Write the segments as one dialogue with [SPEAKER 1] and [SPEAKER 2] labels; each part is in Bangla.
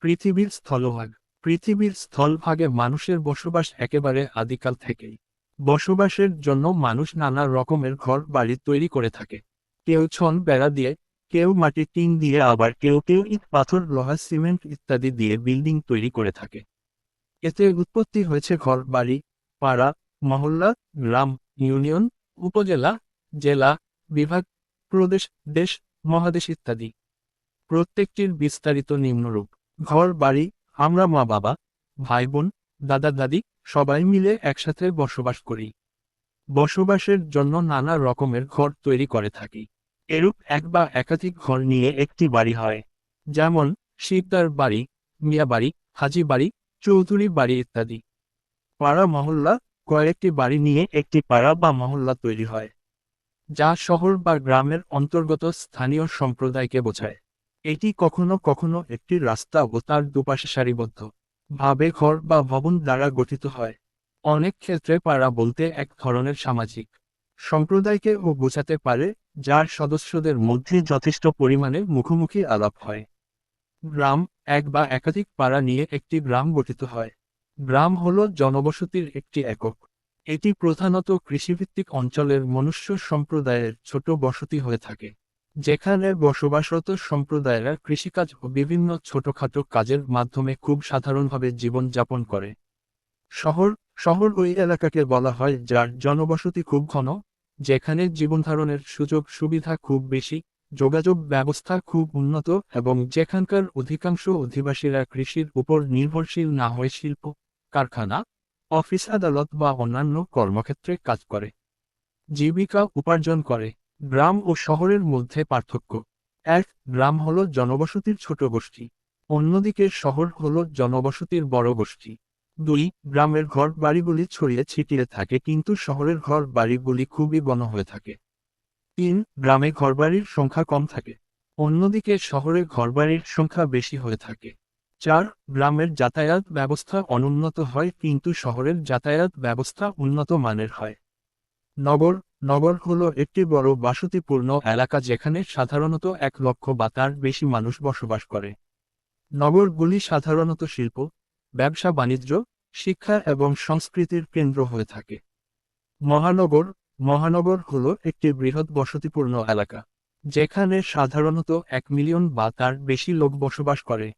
[SPEAKER 1] পৃথিবীর স্থলভাগ। পৃথিবীর স্থলভাগে মানুষের বসবাস একেবারে আদিকাল থেকেই। বসবাসের জন্য মানুষ নানা রকমের ঘর বাড়ি তৈরি করে থাকে। কেউ ছন বেড়া দিয়ে, কেউ মাটি টিন দিয়ে, আবার কেউ কেউ ইট, পাথর, লোহা, সিমেন্ট ইত্যাদি দিয়ে বিল্ডিং তৈরি করে থাকে। এতে উৎপত্তি হয়েছে ঘর, বাড়ি, পাড়া, মহল্লা, গ্রাম, ইউনিয়ন, উপজেলা, জেলা, বিভাগ, প্রদেশ, দেশ, মহাদেশ ইত্যাদি। প্রত্যেকটির বিস্তারিত নিম্নরূপ। ঘর, বাড়ি, আমরা মা, বাবা, ভাই, বোন, দাদা, দাদি, সবাই মিলে একসাথে বসবাস করি। বসবাসের জন্য নানা রকমের ঘর তৈরি করে থাকি। এরূপ এক বা একাধিক ঘর নিয়ে একটি বাড়ি হয়। যেমন শিকদার বাড়ি, মিয়া বাড়ি, হাজি বাড়ি, চৌধুরী বাড়ি ইত্যাদি। পাড়া, মহল্লা, কয়েকটি বাড়ি নিয়ে একটি পাড়া বা মহল্লা তৈরি হয়, যা শহর বা গ্রামের অন্তর্গত স্থানীয় সম্প্রদায়কে বোঝায়। এটি কখনো কখনো একটি রাস্তা ও তার দুপাশে সারিবদ্ধ ভাবে ঘর বা ভবন দ্বারা গঠিত হয়। অনেক ক্ষেত্রে পাড়া বলতে এক ধরনের সামাজিক সম্প্রদায়কে ও বোঝাতে পারে, যার সদস্যদের মধ্যে যথেষ্ট পরিমাণে মুখোমুখি আলাপ হয়। গ্রাম, এক বা একাধিক পাড়া নিয়ে একটি গ্রাম গঠিত হয়। গ্রাম হল জনবসতির একটি একক। এটি প্রধানত কৃষিভিত্তিক অঞ্চলের মনুষ্য সম্প্রদায়ের ছোট বসতি হয়ে থাকে। যেখানে বসবাসরত সম্প্রদায়েরা কৃষিকাজ ও বিভিন্ন ছোটখাটো কাজের মাধ্যমে খুব সাধারণভাবে জীবনযাপন করে। শহর শহর ওই এলাকাকে বলা হয় যার জনবসতি খুব ঘন, যেখানে জীবনধারণের সুযোগ সুবিধা খুব বেশি, যোগাযোগ ব্যবস্থা খুব উন্নত এবং যেখানকার অধিকাংশ অধিবাসীরা কৃষির উপর নির্ভরশীল না হয়ে শিল্প, কারখানা, অফিস, আদালত বা অন্যান্য কর্মক্ষেত্রে কাজ করে। জীবিকা উপার্জন করে। গ্রাম ও শহরের মধ্যে পার্থক্য। এক, গ্রাম হল জনবসতির ছোট গোষ্ঠী। অন্যদিকে শহর হল জনবসতির বড় গোষ্ঠী। দুই, গ্রামের ঘর বাড়িগুলি ছড়িয়ে ছিটিয়ে থাকে কিন্তু শহরের ঘর বাড়িগুলি খুবই বন হয়ে থাকে। তিন, গ্রামে ঘরবাড়ির সংখ্যা কম থাকে। অন্যদিকে শহরে ঘরবাড়ির সংখ্যা বেশি হয়ে থাকে। চার, গ্রামের যাতায়াত ব্যবস্থা অনুন্নত হয় কিন্তু শহরের যাতায়াত ব্যবস্থা উন্নত মানের হয়। নগর নগর হল একটি বড় বাসতিপূর্ণ এলাকা যেখানে সাধারণত এক লক্ষ বা তার বেশি মানুষ বসবাস করে। নগরগুলি সাধারণত শিল্প, ব্যবসা, বাণিজ্য, শিক্ষা এবং সংস্কৃতির কেন্দ্র হয়ে থাকে। মহানগর মহানগর হল একটি বৃহৎ বসতিপূর্ণ এলাকা, যেখানে সাধারণত এক মিলিয়ন বা তার বেশি লোক বসবাস করে।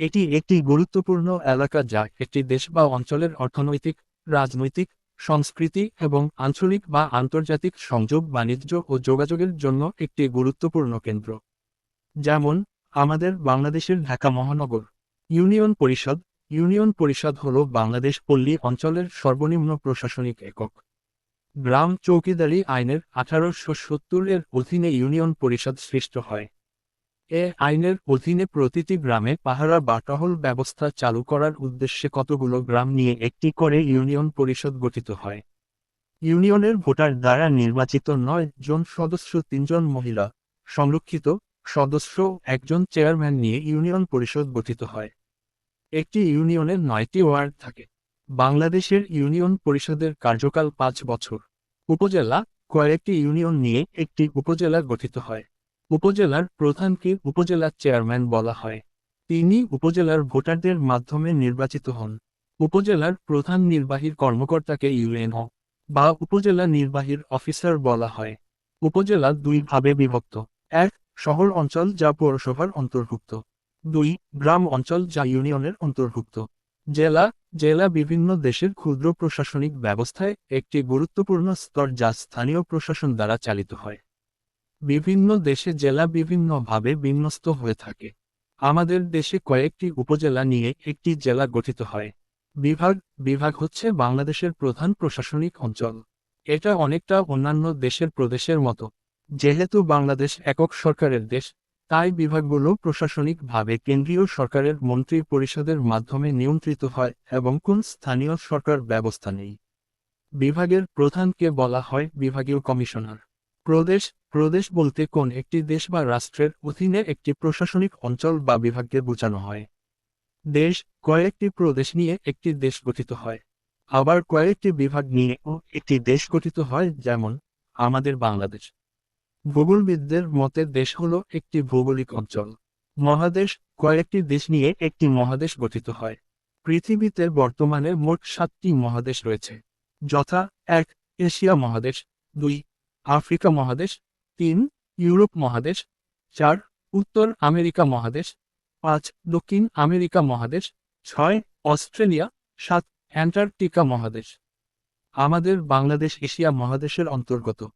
[SPEAKER 1] এটি একটি গুরুত্বপূর্ণ এলাকা যা একটি দেশ বা অঞ্চলের অর্থনৈতিক, রাজনৈতিক সংস্কৃতি এবং আঞ্চলিক বা আন্তর্জাতিক সংযোগ, বাণিজ্য ও যোগাযোগের জন্য একটি গুরুত্বপূর্ণ কেন্দ্র। যেমন, আমাদের বাংলাদেশের ঢাকা মহানগর। ইউনিয়ন পরিষদ। ইউনিয়ন পরিষদ হল বাংলাদেশ পল্লী অঞ্চলের সর্বনিম্ন প্রশাসনিক একক। গ্রাম চৌকিদারি আইনের আঠারোশো সত্তর এর অধীনে ইউনিয়ন পরিষদ সৃষ্ট হয়। এ আইনের অধীনে প্রতিটি গ্রামে পাহারা বা টহল ব্যবস্থা চালু করার উদ্দেশ্যে কতগুলো গ্রাম নিয়ে একটি করে ইউনিয়ন পরিষদ গঠিত হয়। ইউনিয়নের ভোটার দ্বারা নির্বাচিত নয় জন সদস্য তিনজন মহিলা। সংরক্ষিত সদস্য একজন চেয়ারম্যান নিয়ে ইউনিয়ন পরিষদ গঠিত হয়। একটি ইউনিয়নের নয়টি ওয়ার্ড থাকে। বাংলাদেশের ইউনিয়ন পরিষদের কার্যকাল পাঁচ বছর। উপজেলা কয়েকটি ইউনিয়ন নিয়ে একটি উপজেলা গঠিত হয়। উপজেলার প্রধানকে উপজেলার চেয়ারম্যান বলা হয়। তিনি উপজেলার ভোটারদের মাধ্যমে নির্বাচিত হন। উপজেলার প্রধান নির্বাহীর কর্মকর্তাকে ইউএনও বা উপজেলা নির্বাহীর অফিসার বলা হয়। উপজেলা দুই ভাবে বিভক্ত। এক, শহর অঞ্চল যা পৌরসভার অন্তর্ভুক্ত। দুই, গ্রাম অঞ্চল যা ইউনিয়নের অন্তর্ভুক্ত। জেলা জেলা বিভিন্ন দেশের ক্ষুদ্র প্রশাসনিক ব্যবস্থায় একটি গুরুত্বপূর্ণ স্তর যা স্থানীয় প্রশাসন দ্বারা চালিত হয়। বিভিন্ন দেশে জেলা বিভিন্নভাবে বিন্যস্ত হয়ে থাকে। আমাদের দেশে কয়েকটি উপজেলা নিয়ে একটি জেলা গঠিত হয়। বিভাগ বিভাগ হচ্ছে বাংলাদেশের প্রধান প্রশাসনিক অঞ্চল। এটা অনেকটা অন্যান্য দেশের প্রদেশের মতো। যেহেতু বাংলাদেশ একক সরকারের দেশ, তাই বিভাগগুলো প্রশাসনিকভাবে কেন্দ্রীয় সরকারের মন্ত্রী পরিষদের মাধ্যমে নিয়ন্ত্রিত হয় এবং কোন স্থানীয় সরকার ব্যবস্থা নেই। বিভাগের প্রধানকে বলা হয় বিভাগীয় কমিশনার। প্রদেশ প্রদেশ বলতে কোন একটি দেশ বা রাষ্ট্রের অধীনে একটি প্রশাসনিক অঞ্চল বা বিভাগকে বোঝানো হয়? দেশ, কয়েকটি প্রদেশ নিয়ে একটি দেশ গঠিত হয়। আবার কয়েকটি বিভাগ নিয়েও একটি দেশ গঠিত হয়, যেমন আমাদের বাংলাদেশ। ভূগোলবিদদের মতে দেশ হল একটি ভৌগোলিক অঞ্চল। মহাদেশ, কয়েকটি দেশ নিয়ে একটি মহাদেশ গঠিত হয়। পৃথিবীতে বর্তমানে মোট সাতটি মহাদেশ রয়েছে। যথা এক, এশিয়া মহাদেশ, দুই আফ্রিকা মহাদেশ, তিন ইউরোপ মহাদেশ, চার উত্তর আমেরিকা মহাদেশ, পাঁচ দক্ষিণ আমেরিকা মহাদেশ, ছয় অস্ট্রেলিয়া, সাত অ্যান্টার্কটিকা মহাদেশ। আমাদের বাংলাদেশ এশিয়া মহাদেশের অন্তর্গত।